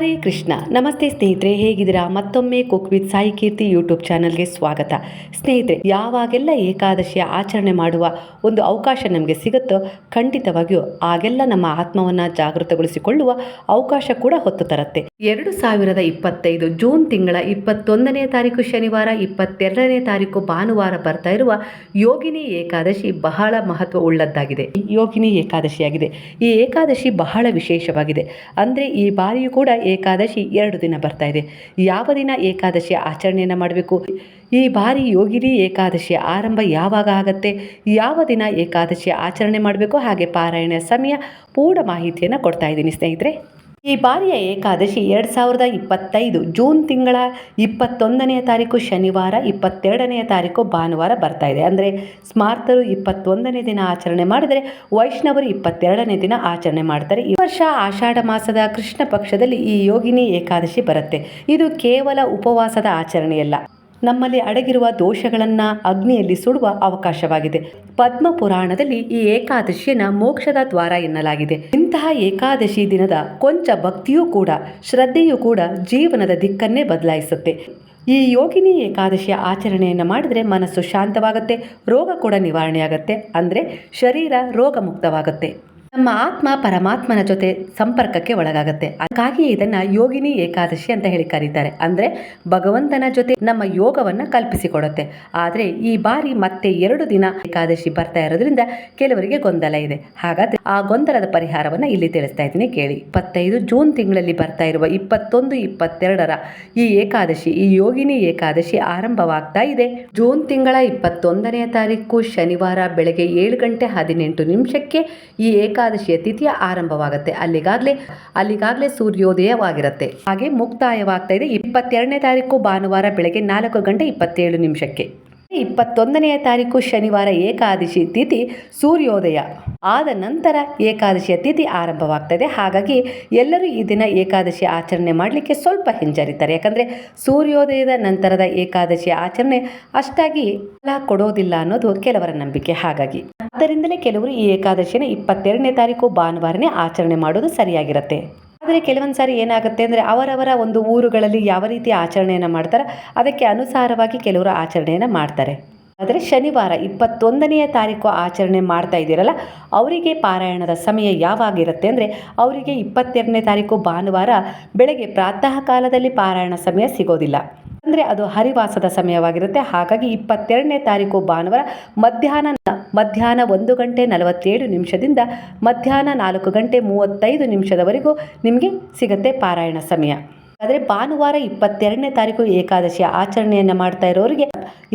ಹರೇ ಕೃಷ್ಣ. ನಮಸ್ತೆ ಸ್ನೇಹಿತರೆ, ಹೇಗಿದ್ದೀರಾ? ಮತ್ತೊಮ್ಮೆ cook with Sai Keerthi YouTube ಚಾನಲ್ಗೆ ಸ್ವಾಗತ. ಸ್ನೇಹಿತರೆ, ಯಾವಾಗೆಲ್ಲ ಏಕಾದಶಿಯ ಆಚರಣೆ ಮಾಡುವ ಒಂದು ಅವಕಾಶ ನಮಗೆ ಸಿಗುತ್ತೋ ಖಂಡಿತವಾಗಿಯೂ ಆಗೆಲ್ಲ ನಮ್ಮ ಆತ್ಮವನ್ನು ಜಾಗೃತಗೊಳಿಸಿಕೊಳ್ಳುವ ಅವಕಾಶ ಕೂಡ ಹೊತ್ತು ತರುತ್ತೆ. ಎರಡು ಸಾವಿರದ ಇಪ್ಪತ್ತೈದು ಜೂನ್ ತಿಂಗಳ ಇಪ್ಪತ್ತೊಂದನೇ ತಾರೀಕು ಶನಿವಾರ, ಇಪ್ಪತ್ತೆರಡನೇ ತಾರೀಕು ಭಾನುವಾರ ಬರ್ತಾ ಇರುವ ಯೋಗಿನಿ ಏಕಾದಶಿ ಬಹಳ ಮಹತ್ವ ಉಳ್ಳದ್ದಾಗಿದೆ. ಯೋಗಿನಿ ಏಕಾದಶಿಯಾಗಿದೆ. ಈ ಏಕಾದಶಿ ಬಹಳ ವಿಶೇಷವಾಗಿದೆ. ಅಂದರೆ ಈ ಬಾರಿಯೂ ಕೂಡ ಏಕಾದಶಿ ಎರಡು ದಿನ ಬರ್ತಾ ಇದೆ. ಯಾವ ದಿನ ಏಕಾದಶಿಯ ಆಚರಣೆಯನ್ನು ಮಾಡಬೇಕು? ಈ ಬಾರಿ ಯೋಗಿರಿ ಏಕಾದಶಿಯ ಆರಂಭ ಯಾವಾಗ ಆಗತ್ತೆ? ಯಾವ ದಿನ ಏಕಾದಶಿಯ ಆಚರಣೆ ಮಾಡಬೇಕು? ಹಾಗೆ ಪಾರಾಯಣ ಸಮಯ ಪೂರ್ಣ ಮಾಹಿತಿಯನ್ನು ಕೊಡ್ತಾ ಇದ್ದೀನಿ ಸ್ನೇಹಿತರೆ. ಈ ಬಾರಿಯ ಏಕಾದಶಿ ಎರಡು ಸಾವಿರದ ಇಪ್ಪತ್ತೈದು ಜೂನ್ ತಿಂಗಳ ಇಪ್ಪತ್ತೊಂದನೆಯ ತಾರೀಕು ಶನಿವಾರ, ಇಪ್ಪತ್ತೆರಡನೆಯ ತಾರೀಕು ಭಾನುವಾರ ಬರ್ತಾ ಇದೆ. ಅಂದರೆ ಸ್ಮಾರ್ತರು ಇಪ್ಪತ್ತೊಂದನೇ ದಿನ ಆಚರಣೆ ಮಾಡಿದರೆ ವೈಷ್ಣವರು ಇಪ್ಪತ್ತೆರಡನೇ ದಿನ ಆಚರಣೆ ಮಾಡ್ತಾರೆ. ಈ ವರ್ಷ ಆಷಾಢ ಮಾಸದ ಕೃಷ್ಣ ಪಕ್ಷದಲ್ಲಿ ಈ ಯೋಗಿನಿ ಏಕಾದಶಿ ಬರುತ್ತೆ. ಇದು ಕೇವಲ ಉಪವಾಸದ ಆಚರಣೆಯಲ್ಲ. ನಮ್ಮಲ್ಲಿ ಅಡಗಿರುವ ದೋಷಗಳನ್ನು ಅಗ್ನಿಯಲ್ಲಿ ಸುಡುವ ಅವಕಾಶವಾಗಿದೆ. ಪದ್ಮ ಪುರಾಣದಲ್ಲಿ ಈ ಏಕಾದಶಿಯನ್ನು ಮೋಕ್ಷದ ದ್ವಾರ ಎನ್ನಲಾಗಿದೆ. ಇಂತಹ ಏಕಾದಶಿ ದಿನದ ಕೊಂಚ ಭಕ್ತಿಯೂ ಕೂಡ, ಶ್ರದ್ಧೆಯೂ ಕೂಡ ಜೀವನದ ದಿಕ್ಕನ್ನೇ ಬದಲಾಯಿಸುತ್ತೆ. ಈ ಯೋಗಿನಿ ಏಕಾದಶಿಯ ಆಚರಣೆಯನ್ನು ಮಾಡಿದರೆ ಮನಸ್ಸು ಶಾಂತವಾಗುತ್ತೆ, ರೋಗ ಕೂಡ ನಿವಾರಣೆಯಾಗುತ್ತೆ, ಅಂದರೆ ಶರೀರ ರೋಗ ಮುಕ್ತವಾಗುತ್ತೆ ನಮ್ಮ ಆತ್ಮ ಪರಮಾತ್ಮನ ಜೊತೆ ಸಂಪರ್ಕಕ್ಕೆ ಒಳಗಾಗುತ್ತೆ. ಅದಕ್ಕಾಗಿ ಇದನ್ನ ಯೋಗಿನಿ ಏಕಾದಶಿ ಅಂತ ಹೇಳಿ ಕರೀತಾರೆ. ಅಂದ್ರೆ ಭಗವಂತನ ಜೊತೆ ನಮ್ಮ ಯೋಗವನ್ನ ಕಲ್ಪಿಸಿಕೊಡುತ್ತೆ. ಆದ್ರೆ ಈ ಬಾರಿ ಮತ್ತೆ ಎರಡು ದಿನ ಏಕಾದಶಿ ಬರ್ತಾ ಇರೋದ್ರಿಂದ ಕೆಲವರಿಗೆ ಗೊಂದಲ ಇದೆ. ಹಾಗಾದ್ರೆ ಆ ಗೊಂದಲದ ಪರಿಹಾರವನ್ನ ಇಲ್ಲಿ ತಿಳಿಸ್ತಾ ಇದ್ದೀನಿ ಕೇಳಿ. ಇಪ್ಪತ್ತೈದು ಜೂನ್ ತಿಂಗಳಲ್ಲಿ ಬರ್ತಾ ಇರುವ ಇಪ್ಪತ್ತೊಂದು, ಇಪ್ಪತ್ತೆರಡರ ಈ ಏಕಾದಶಿ, ಈ ಯೋಗಿನಿ ಏಕಾದಶಿ ಆರಂಭವಾಗ್ತಾ ಇದೆ. ಜೂನ್ ತಿಂಗಳ ಇಪ್ಪತ್ತೊಂದನೆಯ ತಾರೀಕು ಶನಿವಾರ ಬೆಳಗ್ಗೆ ಏಳು ಗಂಟೆ ಹದಿನೆಂಟು ನಿಮಿಷಕ್ಕೆ ಈ ಏಕಾದಶಿಯ ತಿಥಿಯ ಆರಂಭವಾಗುತ್ತೆ. ಅಲ್ಲಿಗಾಗಲೇ ಅಲ್ಲಿಗಾಗಲೇ ಸೂರ್ಯೋದಯವಾಗಿರುತ್ತೆ. ಹಾಗೆ ಮುಕ್ತಾಯವಾಗ್ತಾ ಇದೆ ಇಪ್ಪತ್ತೆರಡನೇ ತಾರೀಕು ಭಾನುವಾರ ಬೆಳಗ್ಗೆ ನಾಲ್ಕು ಗಂಟೆ ಇಪ್ಪತ್ತೇಳು ನಿಮಿಷಕ್ಕೆ. ಇಪ್ಪತ್ತೊಂದನೆಯ ತಾರೀಕು ಶನಿವಾರ ಏಕಾದಶಿ ತಿಥಿ ಸೂರ್ಯೋದಯ. ಆದ ನಂತರ ಏಕಾದಶಿಯ ತಿಥಿ ಆರಂಭವಾಗ್ತದೆ. ಹಾಗಾಗಿ ಎಲ್ಲರೂ ಈ ದಿನ ಏಕಾದಶಿ ಆಚರಣೆ ಮಾಡಲಿಕ್ಕೆ ಸ್ವಲ್ಪ ಹಿಂಜರಿತಾರೆ. ಯಾಕಂದರೆ ಸೂರ್ಯೋದಯದ ನಂತರದ ಏಕಾದಶಿಯ ಆಚರಣೆ ಅಷ್ಟಾಗಿ ಫಲ ಕೊಡೋದಿಲ್ಲ ಅನ್ನೋದು ಕೆಲವರ ನಂಬಿಕೆ. ಹಾಗಾಗಿ ಆದ್ದರಿಂದಲೇ ಕೆಲವರು ಈ ಏಕಾದಶಿನ ಇಪ್ಪತ್ತೆರಡನೇ ತಾರೀಕು ಭಾನುವಾರನೇ ಆಚರಣೆ ಮಾಡೋದು ಸರಿಯಾಗಿರುತ್ತೆ. ಆದರೆ ಕೆಲವೊಂದು ಸಾರಿ ಏನಾಗುತ್ತೆ ಅಂದರೆ ಅವರವರ ಒಂದು ಊರುಗಳಲ್ಲಿ ಯಾವ ರೀತಿ ಆಚರಣೆಯನ್ನು ಮಾಡ್ತಾರೆ ಅದಕ್ಕೆ ಅನುಸಾರವಾಗಿ ಕೆಲವರು ಆಚರಣೆಯನ್ನು ಮಾಡ್ತಾರೆ. ಆದರೆ ಶನಿವಾರ ಇಪ್ಪತ್ತೊಂದನೆಯ ತಾರೀಕು ಆಚರಣೆ ಮಾಡ್ತಾ ಇದ್ದೀರಲ್ಲ, ಅವರಿಗೆ ಪಾರಾಯಣದ ಸಮಯ ಯಾವಾಗಿರುತ್ತೆ ಅಂದರೆ ಅವರಿಗೆ ಇಪ್ಪತ್ತೆರಡನೇ ತಾರೀಕು ಭಾನುವಾರ ಬೆಳಗ್ಗೆ ಪ್ರಾತಃ ಕಾಲದಲ್ಲಿ ಪಾರಾಯಣ ಸಮಯ ಸಿಗೋದಿಲ್ಲ. ಅಂದರೆ ಅದು ಹರಿವಾಸದ ಸಮಯವಾಗಿರುತ್ತೆ. ಹಾಗಾಗಿ ಇಪ್ಪತ್ತೆರಡನೇ ತಾರೀಕು ಭಾನುವಾರ ಮಧ್ಯಾಹ್ನ ಮಧ್ಯಾಹ್ನ ಒಂದು ಗಂಟೆ ನಲವತ್ತೇಳು ನಿಮಿಷದಿಂದ ಮಧ್ಯಾಹ್ನ ನಾಲ್ಕು ಗಂಟೆ ಮೂವತ್ತೈದು ನಿಮಿಷದವರೆಗೂ ನಿಮಗೆ ಸಿಗುತ್ತೆ ಪಾರಾಯಣ ಸಮಯ. ಆದರೆ ಭಾನುವಾರ ಇಪ್ಪತ್ತೆರಡನೇ ತಾರೀಕು ಏಕಾದಶಿಯ ಆಚರಣೆಯನ್ನು ಮಾಡ್ತಾ ಇರೋರಿಗೆ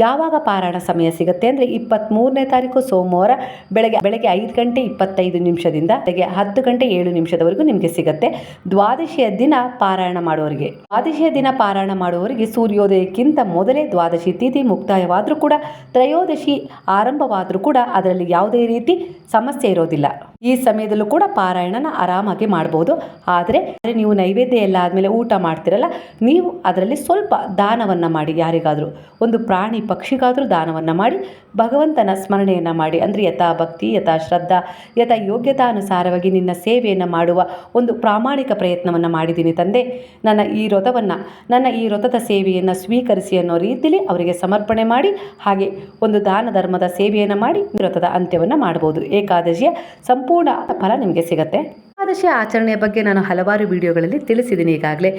ಯಾವಾಗ ಪಾರಾಯಣ ಸಮಯ ಸಿಗುತ್ತೆ ಅಂದರೆ ಇಪ್ಪತ್ತ್ಮೂರನೇ ತಾರೀಕು ಸೋಮವಾರ ಬೆಳಗ್ಗೆ ಬೆಳಗ್ಗೆ ಐದು ಗಂಟೆ ಇಪ್ಪತ್ತೈದು ನಿಮಿಷದಿಂದ ಬೆಳಗ್ಗೆ ಹತ್ತು ಗಂಟೆ ಏಳು ನಿಮಿಷದವರೆಗೂ ನಿಮಗೆ ಸಿಗುತ್ತೆ. ದ್ವಾದಶಿಯ ದಿನ ಪಾರಾಯಣ ಮಾಡುವವರಿಗೆ. ದ್ವಾದಶಿಯ ದಿನ ಪಾರಾಯಣ ಮಾಡುವವರಿಗೆ ಸೂರ್ಯೋದಯಕ್ಕಿಂತ ಮೊದಲೇ ದ್ವಾದಶಿ ತಿಥಿ ಮುಕ್ತಾಯವಾದರೂ ಕೂಡ, ತ್ರಯೋದಶಿ ಆರಂಭವಾದರೂ ಕೂಡ ಅದರಲ್ಲಿ ಯಾವುದೇ ರೀತಿ ಸಮಸ್ಯೆ ಇರೋದಿಲ್ಲ. ಈ ಸಮಯದಲ್ಲೂ ಕೂಡ ಪಾರಾಯಣನ ಆರಾಮಾಗಿ ಮಾಡ್ಬೋದು. ಆದರೆ ನೀವು ನೈವೇದ್ಯ ಎಲ್ಲ ಆದಮೇಲೆ ಊಟ ಮಾಡ್ತಿರಲ್ಲ, ನೀವು ಅದರಲ್ಲಿ ಸ್ವಲ್ಪ ದಾನವನ್ನು ಮಾಡಿ, ಯಾರಿಗಾದರೂ, ಒಂದು ಪ್ರಾಣಿ ಪಕ್ಷಿಗಾದರೂ ದಾನವನ್ನು ಮಾಡಿ, ಭಗವಂತನ ಸ್ಮರಣೆಯನ್ನು ಮಾಡಿ, ಅಂದರೆ ಯಥಾ ಭಕ್ತಿ, ಯಥಾ ಶ್ರದ್ಧಾ, ಯಥಾ ಯೋಗ್ಯತಾನುಸಾರವಾಗಿ ನಿನ್ನ ಸೇವೆಯನ್ನು ಮಾಡುವ ಒಂದು ಪ್ರಾಮಾಣಿಕ ಪ್ರಯತ್ನವನ್ನು ಮಾಡಿದ್ದೀನಿ ತಂದೆ. ನನ್ನ ಈ ವ್ರತವನ್ನು ನನ್ನ ಈ ವ್ರತದ ಸೇವೆಯನ್ನು ಸ್ವೀಕರಿಸಿ ಅನ್ನೋ ರೀತಿಯಲ್ಲಿ ಅವರಿಗೆ ಸಮರ್ಪಣೆ ಮಾಡಿ, ಹಾಗೆ ಒಂದು ದಾನ ಧರ್ಮದ ಸೇವೆಯನ್ನು ಮಾಡಿ ವ್ರತದ ಅಂತ್ಯವನ್ನು ಮಾಡ್ಬೋದು. ಏಕಾದಶಿಯ ಸಂಪೂರ್ಣ ಫಲ ನಿಮಗೆ ಸಿಗುತ್ತೆ. ಏಕಾದಶಿ ಆಚರಣೆಯ ಬಗ್ಗೆ ನಾನು ಹಲವಾರು ವಿಡಿಯೋಗಳಲ್ಲಿ ತಿಳಿಸಿದ್ದೀನಿ ಈಗಾಗಲೇ.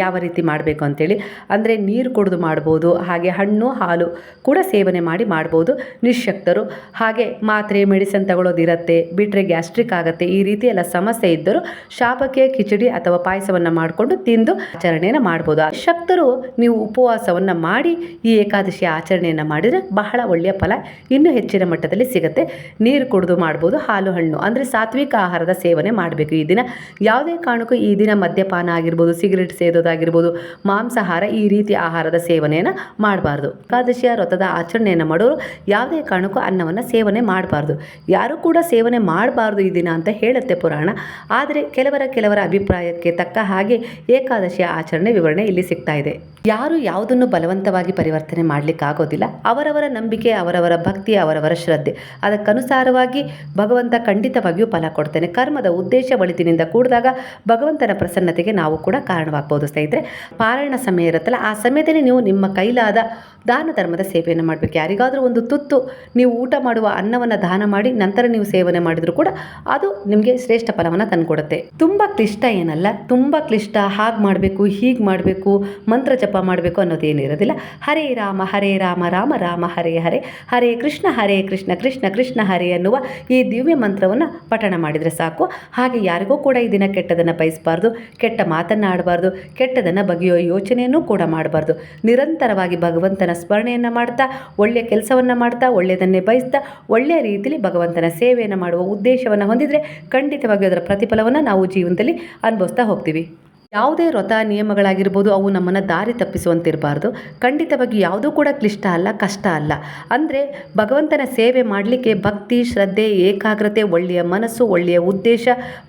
ಯಾವ ರೀತಿ ಮಾಡಬೇಕು ಅಂತೇಳಿ. ಅಂದರೆ ನೀರು ಕುಡಿದು ಮಾಡ್ಬೋದು, ಹಾಗೆ ಹಣ್ಣು, ಹಾಲು ಕೂಡ ಸೇವನೆ ಮಾಡಿ ಮಾಡ್ಬೋದು ನಿಶಕ್ತರು. ಹಾಗೆ ಮಾತ್ರೆ, ಮೆಡಿಸಿನ್ ತಗೊಳ್ಳೋದಿರುತ್ತೆ ಬಿಟ್ಟರೆ ಗ್ಯಾಸ್ಟ್ರಿಕ್ ಆಗುತ್ತೆ, ಈ ರೀತಿ ಎಲ್ಲ ಸಮಸ್ಯೆ ಇದ್ದರೂ ಶಾಪಕ್ಕೆ, ಕಿಚಡಿ ಅಥವಾ ಪಾಯಸವನ್ನು ಮಾಡಿಕೊಂಡು ತಿಂದು ಆಚರಣೆಯನ್ನು ಮಾಡ್ಬೋದು. ಶಕ್ತರು ನೀವು ಉಪವಾಸವನ್ನು ಮಾಡಿ ಈ ಏಕಾದಶಿ ಆಚರಣೆಯನ್ನು ಮಾಡಿದರೆ ಬಹಳ ಒಳ್ಳೆಯ ಫಲ ಇನ್ನೂ ಹೆಚ್ಚಿನ ಮಟ್ಟದಲ್ಲಿ ಸಿಗುತ್ತೆ. ನೀರು ಕುಡಿದು ಮಾಡ್ಬೋದು, ಹಾಲು, ಹಣ್ಣು, ಅಂದರೆ ಸಾತ್ವಿಕ ಆಹಾರದ ಸೇವನೆ ಮಾಡಬೇಕು. ಈ ದಿನ ಯಾವುದೇ ಕಾರಣಕ್ಕೂ ಈ ದಿನ ಮದ್ಯಪಾನ ಆಗಿರ್ಬೋದು, ಸಿಗರೆಟ್ ಸೇದೋದಾಗಿರ್ಬೋದು, ಮಾಂಸಾಹಾರ ಈ ರೀತಿ ಆಹಾರದ ಸೇವನೆಯನ್ನು ಮಾಡಬಾರ್ದು. ಏಕಾದಶಿಯ ವ್ರತದ ಆಚರಣೆಯನ್ನು ಮಾಡೋರು ಯಾವುದೇ ಕಾರಣಕ್ಕೂ ಅನ್ನವನ್ನು ಸೇವನೆ ಮಾಡಬಾರ್ದು. ಯಾರು ಕೂಡ ಸೇವನೆ ಮಾಡಬಾರ್ದು ಈ ದಿನ ಅಂತ ಹೇಳುತ್ತೆ ಪುರಾಣ. ಆದರೆ ಕೆಲವರ ಕೆಲವರ ಅಭಿಪ್ರಾಯಕ್ಕೆ ತಕ್ಕ ಹಾಗೆ ಏಕಾದಶಿಯ ಆಚರಣೆ ವಿವರಣೆ ಇಲ್ಲಿ ಸಿಗ್ತಾ ಇದೆ. ಯಾರು ಯಾವುದನ್ನು ಬಲವಂತವಾಗಿ ಪರಿವರ್ತನೆ ಮಾಡಲಿಕ್ಕೆ ಆಗೋದಿಲ್ಲ ಅವರವರ ನಂಬಿಕೆ, ಅವರವರ ಭಕ್ತಿ, ಅವರವರ ಶ್ರದ್ಧೆ. ಅದಕ್ಕನುಸಾರವಾಗಿ ಭಗವಂತ ಖಂಡಿತವಾಗಿಯೂ ಫಲ ಕೊಡ್ತಾನೆ. ಕರ್ಮದ ಉದ್ದೇಶ ಒಳಿತಿನಿಂದ ಕೂಡಿದಾಗ ಭಗವಂತನ ಪ್ರಸನ್ನತೆಗೆ ನಾವು ಕೂಡ ಕಾರಣವಾಗ್ಬೋದು ಸ್ನೇಹಿತರೆ. ಪಾರಾಯಣ ಸಮಯ ಇರುತ್ತಲ್ಲ, ಆ ಸಮಯದಲ್ಲಿ ನೀವು ನಿಮ್ಮ ಕೈಲಾದ ದಾನ ಧರ್ಮದ ಸೇವೆಯನ್ನು ಮಾಡಬೇಕು. ಯಾರಿಗಾದರೂ ಒಂದು ತುತ್ತು ನೀವು ಊಟ ಮಾಡುವ ಅನ್ನವನ್ನು ದಾನ ಮಾಡಿ ನಂತರ ನೀವು ಸೇವನೆ ಮಾಡಿದರೂ ಕೂಡ ಅದು ನಿಮಗೆ ಶ್ರೇಷ್ಠ ಫಲವನ್ನು ತಂದುಕೊಡುತ್ತೆ. ತುಂಬ ಕ್ಲಿಷ್ಟ ಏನಲ್ಲ, ತುಂಬ ಕ್ಲಿಷ್ಟ ಹಾಗೆ ಮಾಡಬೇಕು, ಹೀಗೆ ಮಾಡಬೇಕು, ಮಂತ್ರ ಜಪ ಮಾಡಬೇಕು ಅನ್ನೋದೇನಿರೋದಿಲ್ಲ ಹರೇ ರಾಮ ಹರೇ ರಾಮ ರಾಮ ರಾಮ, ಹರೇ ಹರೇ ಹರೇ ಕೃಷ್ಣ ಹರೇ ಕೃಷ್ಣ ಕೃಷ್ಣ ಕೃಷ್ಣ, ಹರೇ ಅನ್ನುವ ಈ ದಿವ್ಯ ಮಂತ್ರವನ್ನು ಪಠಣ ಮಾಡಿದರೆ ಸಾಕು. ಹಾಗೆ ಯಾರಿಗೂ ಕೂಡ ಈ ದಿನ ಕೆಟ್ಟದನ್ನು ಬಯಸಬಾರ್ದು, ಕೆಟ್ಟ ಮಾತನ್ನು ಆಡಬಾರ್ದು ಕೆಟ್ಟದನ್ನು ಬಗೆಯುವ ಯೋಚನೆಯನ್ನು ಕೂಡ ಮಾಡಬಾರ್ದು. ನಿರಂತರವಾಗಿ ಭಗವಂತನ ಸ್ಮರಣೆಯನ್ನು ಮಾಡ್ತಾ ಒಳ್ಳೆಯ ಕೆಲಸವನ್ನು ಮಾಡ್ತಾ ಒಳ್ಳೆಯದನ್ನೇ ಬಯಸ್ತಾ, ಒಳ್ಳೆಯ ರೀತಿಯಲ್ಲಿ ಭಗವಂತನ ಸೇವೆಯನ್ನು ಮಾಡುವ ಉದ್ದೇಶವನ್ನು ಹೊಂದಿದರೆ ಖಂಡಿತವಾಗಿ ಅದರ ಪ್ರತಿಫಲವನ್ನು ನಾವು ಜೀವನದಲ್ಲಿ ಅನುಭವಿಸ್ತಾ ಹೋಗ್ತೀವಿ. ಯಾವುದೇ ವ್ರತ ನಿಯಮಗಳಾಗಿರ್ಬೋದು, ಅವು ನಮ್ಮನ್ನು ದಾರಿ ತಪ್ಪಿಸುವಂತಿರಬಾರ್ದು. ಖಂಡಿತವಾಗಿ ಯಾವುದೂ ಕೂಡ ಕ್ಲಿಷ್ಟ ಅಲ್ಲ, ಕಷ್ಟ ಅಲ್ಲ. ಅಂದರೆ ಭಗವಂತನ ಸೇವೆ ಮಾಡಲಿಕ್ಕೆ ಭಕ್ತಿ, ಶ್ರದ್ಧೆ, ಏಕಾಗ್ರತೆ, ಒಳ್ಳೆಯ ಮನಸ್ಸು, ಒಳ್ಳೆಯ ಉದ್ದೇಶ,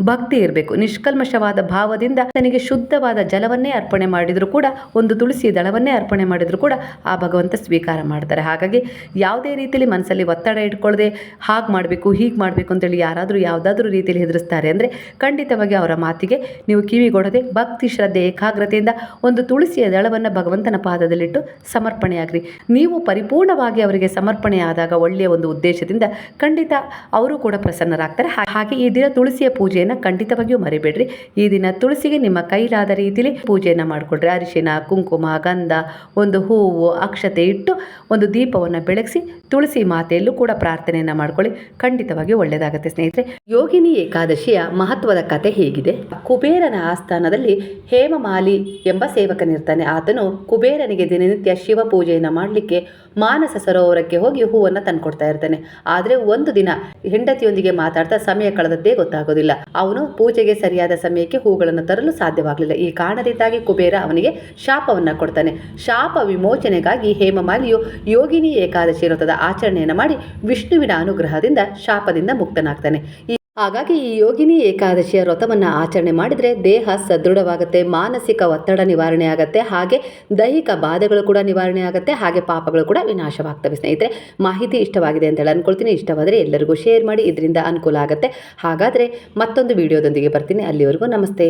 ಭಕ್ತಿ ಇರಬೇಕು. ನಿಷ್ಕಲ್ಮಶವಾದ ಭಾವದಿಂದ ತನಗೆ ಶುದ್ಧವಾದ ಜಲವನ್ನೇ ಅರ್ಪಣೆ ಮಾಡಿದರೂ ಕೂಡ, ಒಂದು ತುಳಸಿ ದಳವನ್ನೇ ಅರ್ಪಣೆ ಮಾಡಿದರೂ ಕೂಡ ಆ ಭಗವಂತ ಸ್ವೀಕಾರ ಮಾಡ್ತಾರೆ. ಹಾಗಾಗಿ ಯಾವುದೇ ರೀತಿಯಲ್ಲಿ ಮನಸ್ಸಲ್ಲಿ ಒತ್ತಡ ಇಟ್ಕೊಳ್ಳದೆ ಹಾಗೆ ಮಾಡಬೇಕು, ಹೀಗೆ ಮಾಡಬೇಕು ಅಂತೇಳಿ ಯಾರಾದರೂ ಯಾವುದಾದ್ರೂ ರೀತಿಯಲ್ಲಿ ಹೆದರಿಸ್ತಾರೆ ಅಂದರೆ ಖಂಡಿತವಾಗಿ ಅವರ ಮಾತಿಗೆ ನೀವು ಕಿವಿಗೊಡದೆ ಭಕ್ತಿ ಶ್ರದ್ಧೆ ಏಕಾಗ್ರತೆಯಿಂದ ಒಂದು ತುಳಸಿಯ ದಳವನ್ನು ಭಗವಂತನ ಪಾದದಲ್ಲಿಟ್ಟು ಸಮರ್ಪಣೆಯಾಗ್ರಿ. ನೀವು ಪರಿಪೂರ್ಣವಾಗಿ ಅವರಿಗೆ ಸಮರ್ಪಣೆ ಆದಾಗ ಒಳ್ಳೆಯ ಒಂದು ಉದ್ದೇಶದಿಂದ ಖಂಡಿತ ಅವರು ಕೂಡ ಪ್ರಸನ್ನರಾಗ್ತಾರೆ. ಹಾಗೆ ಈ ದಿನ ತುಳಸಿಯ ಪೂಜೆಯನ್ನು ಖಂಡಿತವಾಗಿಯೂ ಮರಿಬೇಡ್ರಿ. ಈ ದಿನ ತುಳಸಿಗೆ ನಿಮ್ಮ ಕೈಲಾದ ರೀತಿಯಲ್ಲಿ ಪೂಜೆಯನ್ನು ಮಾಡಿಕೊಡ್ರಿ. ಅರಿಶಿನ, ಕುಂಕುಮ, ಗಂಧ, ಒಂದು ಹೂವು, ಅಕ್ಷತೆ ಇಟ್ಟು ಒಂದು ದೀಪವನ್ನು ಬೆಳಗಿಸಿ ತುಳಸಿ ಮಾತೆಯಲ್ಲೂ ಕೂಡ ಪ್ರಾರ್ಥನೆಯನ್ನು ಮಾಡ್ಕೊಳ್ಳಿ. ಖಂಡಿತವಾಗಿ ಒಳ್ಳೆಯದಾಗುತ್ತೆ ಸ್ನೇಹಿತರೆ. ಯೋಗಿನಿ ಏಕಾದಶಿಯ ಮಹತ್ವದ ಕತೆ ಹೇಗಿದೆ. ಕುಬೇರನ ಆಸ್ಥಾನದಲ್ಲಿ ಹೇಮಮಾಲಿ ಎಂಬ ಸೇವಕನಿರ್ತಾನೆ. ಆತನು ಕುಬೇರನಿಗೆ ದಿನನಿತ್ಯ ಶಿವ ಪೂಜೆಯನ್ನು ಮಾಡಲಿಕ್ಕೆ ಮಾನಸ ಸರೋವರಕ್ಕೆ ಹೋಗಿ ಹೂವನ್ನು ತಂದುಕೊಡ್ತಾ ಇರ್ತಾನೆ. ಆದರೆ ಒಂದು ದಿನ ಹೆಂಡತಿಯೊಂದಿಗೆ ಮಾತಾಡ್ತಾ ಸಮಯ ಕಳೆದದ್ದೇ ಗೊತ್ತಾಗೋದಿಲ್ಲ. ಅವನು ಪೂಜೆಗೆ ಸರಿಯಾದ ಸಮಯಕ್ಕೆ ಹೂಗಳನ್ನು ತರಲು ಸಾಧ್ಯವಾಗಲಿಲ್ಲ. ಈ ಕಾರಣದಿಂದಾಗಿ ಕುಬೇರ ಅವನಿಗೆ ಶಾಪವನ್ನು ಕೊಡ್ತಾನೆ. ಶಾಪ ವಿಮೋಚನೆಗಾಗಿ ಹೇಮಮಾಲಿಯು ಯೋಗಿನಿ ಏಕಾದಶಿ ವ್ರತದ ಆಚರಣೆಯನ್ನು ಮಾಡಿ ವಿಷ್ಣುವಿನ ಅನುಗ್ರಹದಿಂದ ಶಾಪದಿಂದ ಮುಕ್ತನಾಗ್ತಾನೆ. ಹಾಗಾಗಿ ಈ ಯೋಗಿನಿ ಏಕಾದಶಿಯ ವ್ರತವನ್ನು ಆಚರಣೆ ಮಾಡಿದರೆ ದೇಹ ಸದೃಢವಾಗುತ್ತೆ, ಮಾನಸಿಕ ಒತ್ತಡ ನಿವಾರಣೆ ಆಗುತ್ತೆ, ಹಾಗೆ ದೈಹಿಕ ಬಾಧೆಗಳು ಕೂಡ ನಿವಾರಣೆ ಆಗುತ್ತೆ, ಹಾಗೆ ಪಾಪಗಳು ಕೂಡ ವಿನಾಶವಾಗ್ತವೆ ಸ್ನೇಹಿತರೆ. ಮಾಹಿತಿ ಇಷ್ಟವಾಗಿದೆ ಅಂತ ಹೇಳಿ ಅನ್ಕೊಳ್ತೀನಿ. ಇಷ್ಟವಾದರೆ ಎಲ್ಲರಿಗೂ ಶೇರ್ ಮಾಡಿ, ಇದರಿಂದ ಅನುಕೂಲ ಆಗುತ್ತೆ. ಹಾಗಾದರೆ ಮತ್ತೊಂದು ವಿಡಿಯೋದೊಂದಿಗೆ ಬರ್ತೀನಿ. ಅಲ್ಲಿವರೆಗೂ ನಮಸ್ತೆ.